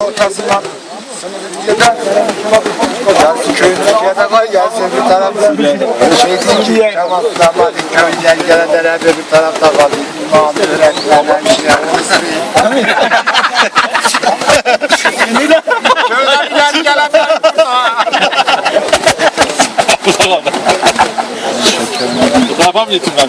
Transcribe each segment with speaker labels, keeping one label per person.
Speaker 1: ortasından sınırlıcıda Gelsin köyündeki yatağa gelsin bir tarafta şey değil ki tamam tamam köyünden gelenler hep bir tarafta kalıyor. İmam, öğretmenler, işler, Köyden gelenler
Speaker 2: Tamam yetim ben.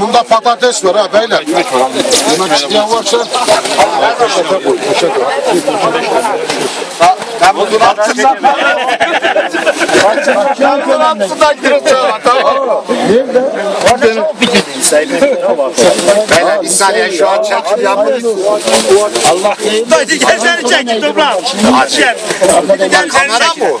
Speaker 3: Bunda patates var ha beyler. Yemek isteyen varsa poşete koy, poşete.
Speaker 1: Ben bunu altından Ben bunu altından gireceğim tamam. Beyler bir saniye şu an çekim yapıyoruz.
Speaker 4: Hadi gel seni çek toprağım. Gel. Gel seni
Speaker 1: Kamera
Speaker 4: çek.
Speaker 1: bu.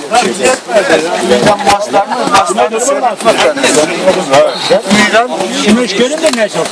Speaker 4: Şimdi görün de ne çok